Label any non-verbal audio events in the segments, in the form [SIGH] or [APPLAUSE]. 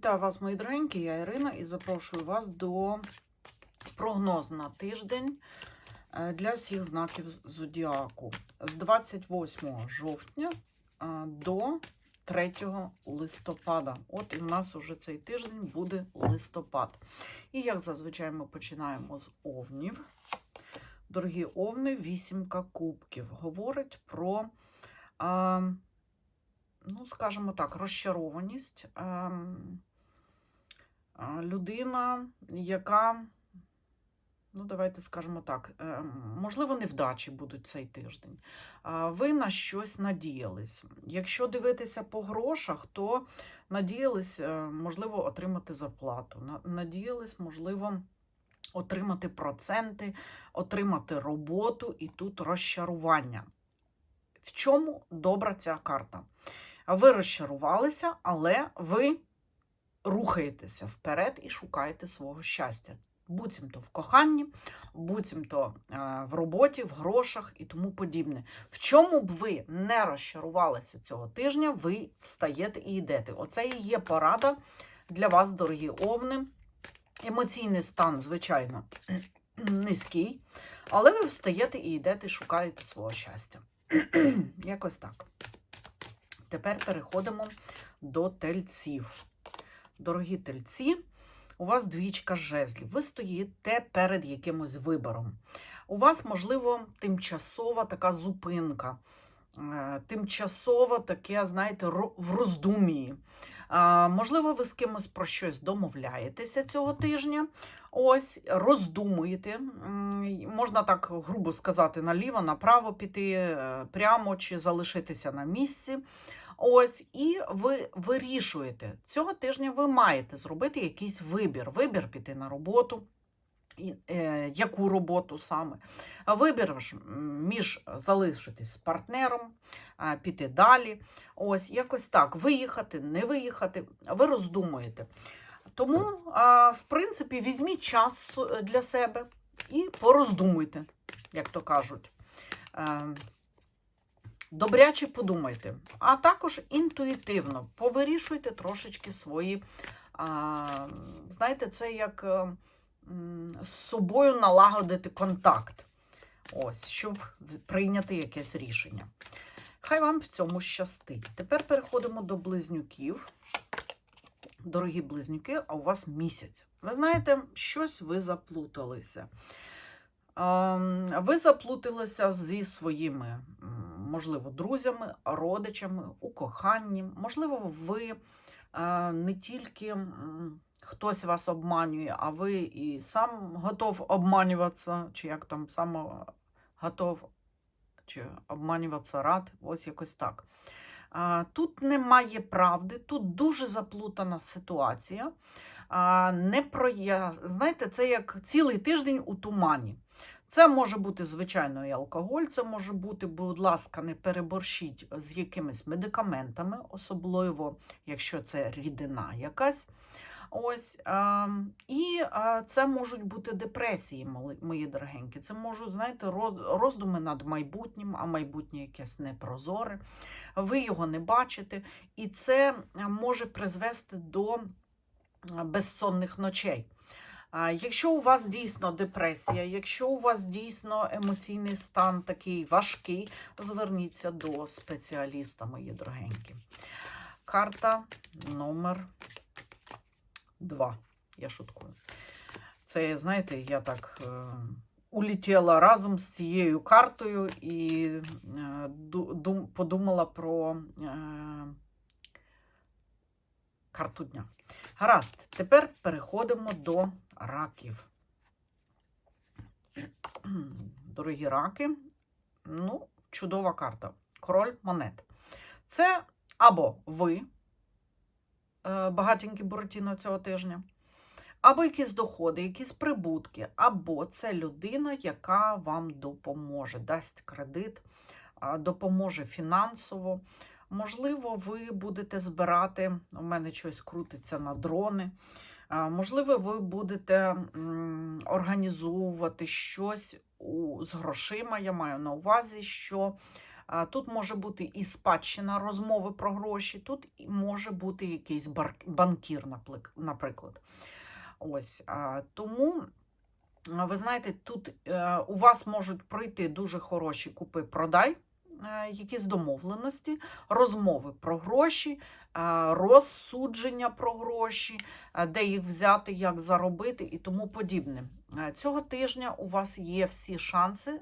Вітаю вас, мої дорогенькі, я Ірина і запрошую вас до прогнозу на тиждень е, для всіх знаків зодіаку з 28 жовтня е, до 3 листопада. От і в нас уже цей тиждень буде листопад. І як зазвичай ми починаємо з овнів. Дорогі овни, вісімка кубків. Говорить про. е, ну, скажімо так, розчарованість. Ем, Людина, яка, ну, давайте скажемо так, ем, можливо, невдачі будуть цей тиждень. Ви на щось надіялись. Якщо дивитися по грошах, то надіялись, е, можливо, отримати зарплату. Надіялись, можливо, отримати проценти, отримати роботу, і тут розчарування. В чому добра ця карта? Ви розчарувалися, але ви рухаєтеся вперед і шукаєте свого щастя. Буцімто в коханні, буцімто е, в роботі, в грошах і тому подібне. В чому б ви не розчарувалися цього тижня, ви встаєте і йдете. Оце і є порада для вас, дорогі овни. Емоційний стан, звичайно, [CLEARS THROAT] низький, але ви встаєте і йдете, шукаєте свого щастя. [CLEARS THROAT] Якось так. Тепер переходимо до тельців. Дорогі тельці, у вас двічка жезлів. Ви стоїте перед якимось вибором. У вас, можливо, тимчасова така зупинка, е, тимчасова таке, знаєте, в роздумії. Можливо, ви з кимось про щось домовляєтеся цього тижня. Ось, роздумуєте. Можна так грубо сказати, наліво, направо піти, е, прямо чи залишитися на місці. Ось, і ви вирішуєте. Цього тижня ви маєте зробити якийсь вибір. Вибір піти на роботу. Е, яку роботу саме? Вибір між залишитись з партнером, піти далі. Ось якось так. Виїхати, не виїхати. Ви роздумуєте. Тому, в принципі, візьміть час е, для себе і пороздумуйте, як то кажуть. Е, Добряче подумайте, а також інтуїтивно повирішуйте трошечки свої. Знаєте, це як з собою налагодити контакт. Ось, щоб прийняти якесь рішення. Хай вам в цьому щастить. Тепер переходимо до близнюків. Дорогі близнюки, а у вас місяць. Ви знаєте, щось ви заплуталися. Ем, Ви заплуталися зі своїми, можливо, друзями, родичами, у коханні. Можливо, ви е, не тільки хтось вас обманює, а ви і сам готов обманюватися, чи як там сам готов чи обманюватися рад, ось якось так. Тут немає правди, тут дуже заплутана ситуація. Не про я... Знаєте, це як цілий тиждень у тумані. Це може бути, звичайно, і алкоголь, це може бути, будь ласка, не переборщіть з якимись медикаментами, особливо, якщо це рідина якась. Ось, а, і а, це можуть бути депресії, мої дорогенькі. Це можуть, знаєте, роздуми над майбутнім, а майбутнє якесь непрозоре. Ви його не бачите, і це може призвести до безсонних ночей. Якщо у вас дійсно депресія, якщо у вас дійсно емоційний стан такий важкий, зверніться до спеціаліста, мої дорогенькі. Карта номер 2. Я шуткую. Це, знаєте, я так е, улетіла разом з цією картою і е, дум- подумала про е, карту дня. Гаразд, тепер переходимо до раків. [CLEARS THROAT] Дорогі раки, ну, чудова карта. Король монет. Це або ви, багатенькі Буратіно цього тижня, або якісь доходи, якісь прибутки, або це людина, яка вам допоможе, дасть кредит, допоможе фінансово. Можливо, ви будете збирати, у мене щось крутиться на дрони. Можливо, ви будете організовувати щось з грошима. Я маю на увазі, що Тут може бути і спадщина розмови про гроші, тут може бути якийсь банкір, наприклад. Ось тому. Ви знаєте, тут е, у вас можуть пройти дуже хороші купи-продай, е, якісь домовленості, розмови про гроші, е, розсудження про гроші, де їх взяти, як заробити і тому подібне. Цього тижня у вас є всі шанси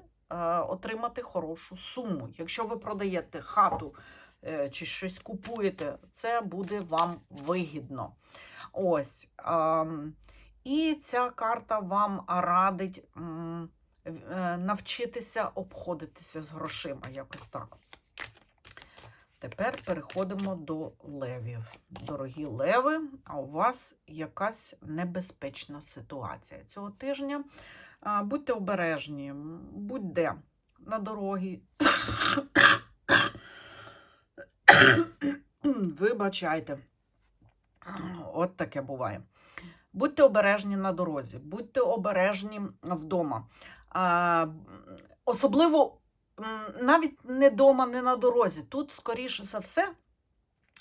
отримати хорошу суму. Якщо ви продаєте хату е, чи щось купуєте, це буде вам вигідно. Ось. ем, І ця карта вам радить е, навчитися обходитися з грошима, якось так. Тепер переходимо до левів. Дорогі леви, а у вас якась небезпечна ситуація цього тижня. Будьте обережні, будь-де на дорогі. Вибачайте. От таке буває. Будьте обережні на дорозі, будьте обережні вдома. А, особливо навіть не вдома, не на дорозі. Тут, скоріше за все,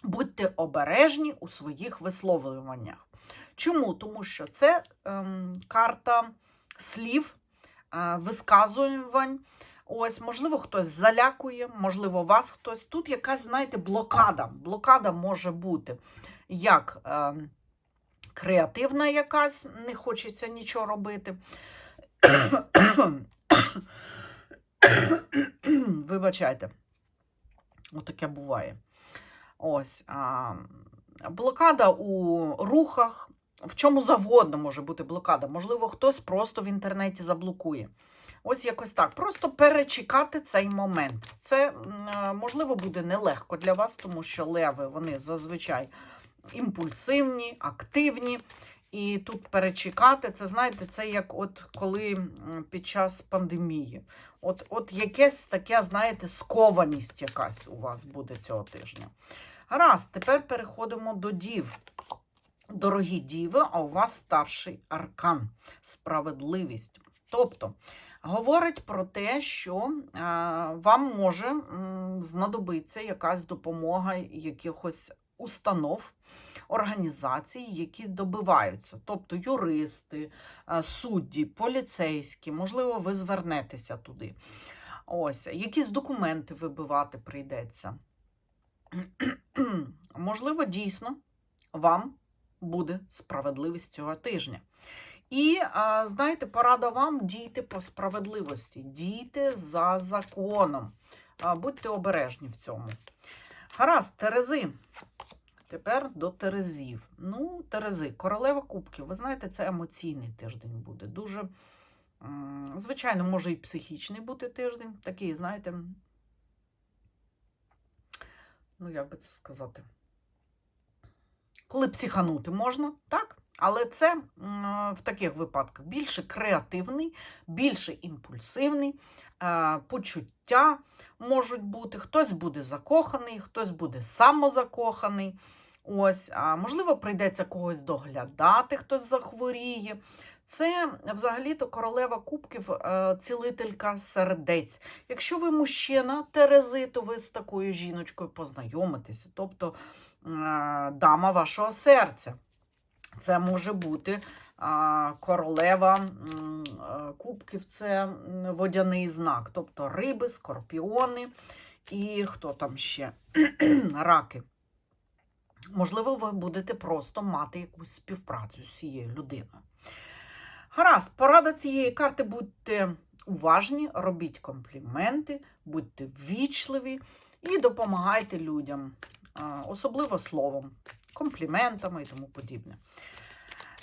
будьте обережні у своїх висловлюваннях. Чому? Тому що це ем, карта слів, е, висказувань. Ось, можливо, хтось залякує, можливо, вас хтось. Тут якась, знаєте, блокада. Блокада може бути як е, креативна якась, не хочеться нічого робити. Вибачайте, отаке буває. Ось. А, блокада у рухах, в чому завгодно може бути блокада. Можливо, хтось просто в інтернеті заблокує. Ось якось так. Просто перечекати цей момент. Це, е, можливо, буде нелегко для вас, тому що леви вони зазвичай імпульсивні, активні. І тут перечекати, це знаєте, це як от коли під час пандемії. От, от якесь таке, знаєте, скованість якась у вас буде цього тижня. Гаразд, тепер переходимо до дів. Дорогі діви, а у вас старший аркан справедливість. Тобто говорить про те, що е, вам може м, знадобитися якась допомога якихось установ, організацій, які добиваються, тобто юристи, е, судді, поліцейські, можливо, ви звернетеся туди. Ось, якісь документи вибивати прийдеться. [CLEARS THROAT] Можливо, дійсно вам буде справедливість цього тижня. І, знаєте, порада вам дійте по справедливості, дійте за законом. Будьте обережні в цьому. Гаразд, Терези. Тепер до Терезів. Ну, Терези, королева кубків. Ви знаєте, це емоційний тиждень буде. Дуже, звичайно, може і психічний бути тиждень. Такий, знаєте, ну, як би це сказати, коли психанути можна, так? Але це в таких випадках більше креативний, більше імпульсивний, е, почуття можуть бути. Хтось буде закоханий, хтось буде самозакоханий. Ось, можливо, прийдеться когось доглядати, хтось захворіє. Це взагалі-то королева кубків, е, цілителька сердець. Якщо ви мужчина Терези, то ви з такою жіночкою познайомитеся, тобто е, дама вашого серця. Це може бути королева е, кубків, це водяний знак, тобто риби, скорпіони і хто там ще [CLEARS THROAT] раки. Можливо, ви будете просто мати якусь співпрацю з цією людиною. Гаразд, порада цієї карти будьте уважні, робіть компліменти, будьте ввічливі і допомагайте людям, особливо словом, компліментами і тому подібне.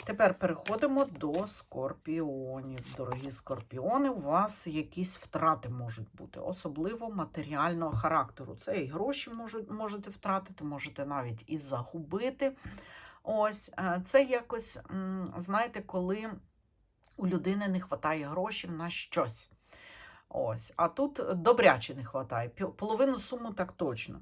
Тепер переходимо до скорпіонів. Дорогі скорпіони, у вас якісь втрати можуть бути, особливо матеріального характеру. Це і гроші можуть, можете втратити, можете навіть і загубити. Ось е, це якось, знаєте, коли у людини не вистачає грошей на щось. Ось, а тут добряче не вистачає. Половину суму так точно.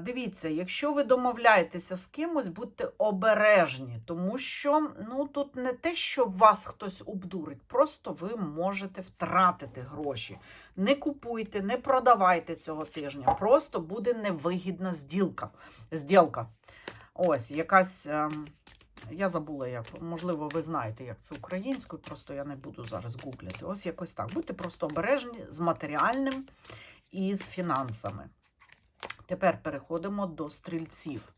Дивіться, якщо ви домовляєтеся з кимось, будьте обережні, тому що ну, тут не те, що вас хтось обдурить, просто ви можете втратити гроші. Не купуйте, не продавайте цього тижня, просто буде невигідна зділка. зділка. Ось, якась. ем, Я забула, як, можливо, ви знаєте, як це українською, просто я не буду зараз гуглити. Ось якось так. Будьте просто обережні з матеріальним і з фінансами. Тепер переходимо до стрільців.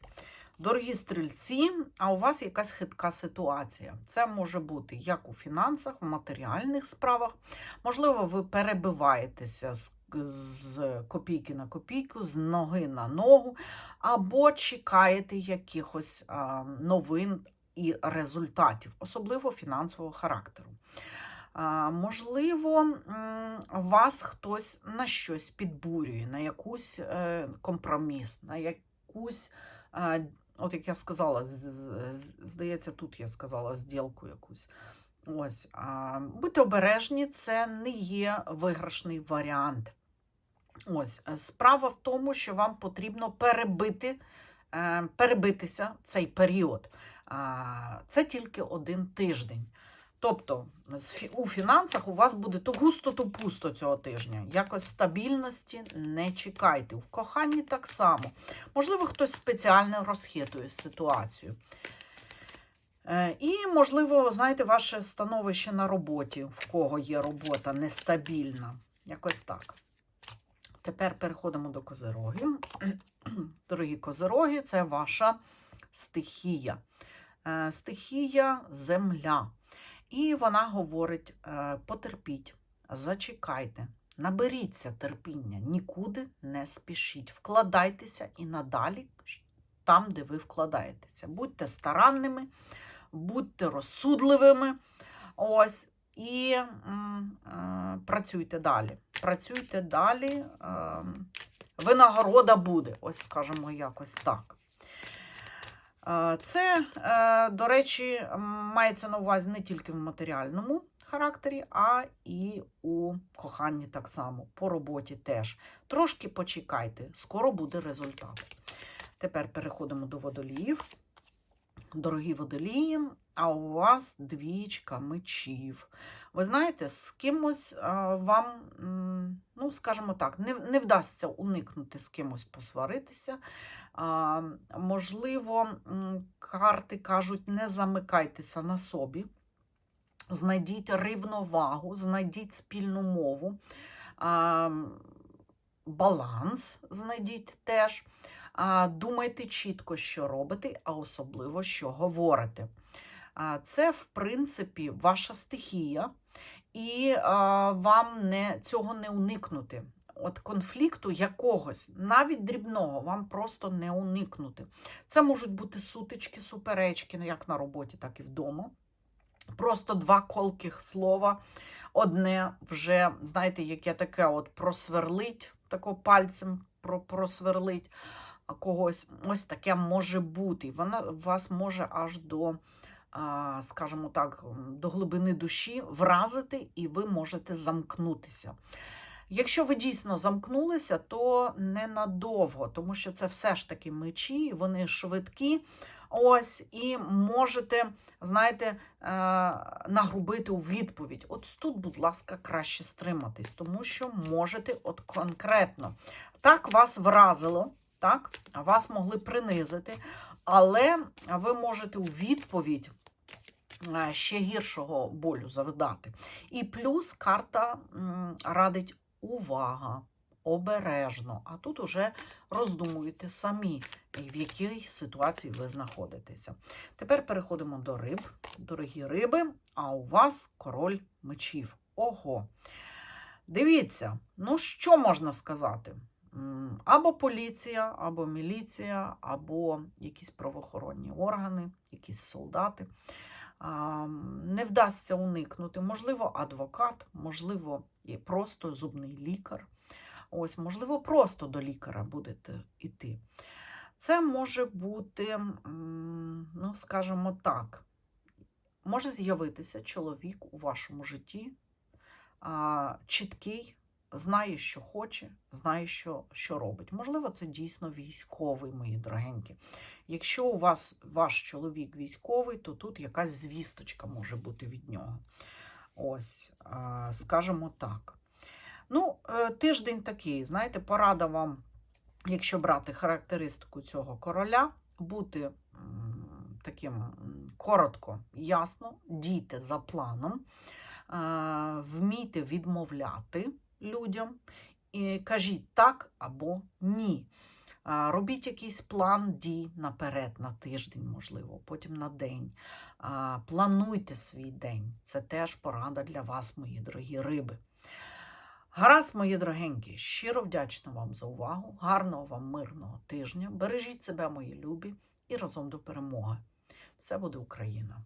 Дорогі стрільці, а у вас якась хитка ситуація. Це може бути як у фінансах, в матеріальних справах. Можливо, ви перебиваєтеся з, з копійки на копійку, з ноги на ногу, або чекаєте якихось новин і результатів, особливо фінансового характеру. Можливо, вас хтось на щось підбурює, на якусь е, компроміс, на якусь, от як я сказала, здається, тут я сказала зділку якусь. Ось, будьте обережні, це не є виграшний варіант. Ось, е, справа в тому, що вам потрібно перебити, е, перебитися цей період. Це тільки один тиждень. Тобто у фінансах у вас буде то густо, то пусто цього тижня. Якось стабільності не чекайте. В коханні так само. Можливо, хтось спеціально розхитує ситуацію. Е, І, можливо, знаєте, ваше становище на роботі, в кого є робота нестабільна. Якось так. Тепер переходимо до козирогів. [CLEARS THROAT] Дорогі козироги, це ваша стихія. Е, Стихія земля. І вона говорить: е, потерпіть, зачекайте, наберіться терпіння, нікуди не спішіть, вкладайтеся і надалі там, де ви вкладаєтеся. Будьте старанними, будьте розсудливими. Ось. І м, е, працюйте далі. Працюйте далі. Е, винагорода буде, ось скажімо, якось так. Е, Це, е, до речі, мається на увазі не тільки в матеріальному характері, а і у коханні так само, по роботі теж. Трошки почекайте, скоро буде результат. Тепер переходимо до водоліїв. Дорогі водолії, а у вас двічка мечів. Ви знаєте, з кимось вам, ну, скажімо так, не, не вдасться уникнути з кимось посваритися. Можливо, карти кажуть, не замикайтеся на собі. Знайдіть рівновагу, знайдіть спільну мову, баланс знайдіть теж. Думайте чітко, що робите, а особливо, що говорите. Це, в принципі, ваша стихія, і вам не, цього не уникнути. От конфлікту якогось, навіть дрібного, вам просто не уникнути. Це можуть бути сутички, суперечки, ну, як на роботі, так і вдома. Просто два колких слова. Одне вже, знаєте, яке таке от просверлить, тако пальцем просверлить когось. Ось таке може бути. Вона вас може аж до, скажімо так, до глибини душі вразити, і ви можете замкнутися. Якщо ви дійсно замкнулися, то ненадовго, тому що це все ж таки мечі, вони швидкі. Ось, і можете, знаєте, е, нагрубити у відповідь. От тут, будь ласка, краще стриматись, тому що можете от конкретно. Так вас вразило, так, вас могли принизити, але ви можете у відповідь е, ще гіршого болю завдати. І плюс карта радить увага, обережно. А тут уже роздумуєте самі, в якій ситуації ви знаходитеся. Тепер переходимо до риб. Дорогі риби, а у вас король мечів. Ого. Дивіться, ну що можна сказати? Або поліція, або міліція, або якісь правоохоронні органи, якісь солдати. Не вдасться уникнути. Можливо, адвокат, можливо, і просто зубний лікар. Ось, можливо, просто до лікаря будете йти. Це може бути, ну, скажімо так, може з'явитися чоловік у вашому житті, чіткий, знає, що хоче, знає, що, що робить. Можливо, це дійсно військовий, мої дорогенькі. Якщо у вас ваш чоловік військовий, то тут якась звісточка може бути від нього. Ось, скажімо так. Ну, е, тиждень такий, знаєте, порада вам, якщо брати характеристику цього короля, бути таким коротко, ясно, дійте за планом, е, вмійте відмовляти людям, і кажіть так або ні. Робіть якийсь план дій наперед, на тиждень, можливо, потім на день. Плануйте свій день. Це теж порада для вас, мої дорогі риби. Гаразд, мої дорогенькі, щиро вдячна вам за увагу. Гарного вам мирного тижня. Бережіть себе, мої любі, і разом до перемоги. Все буде Україна!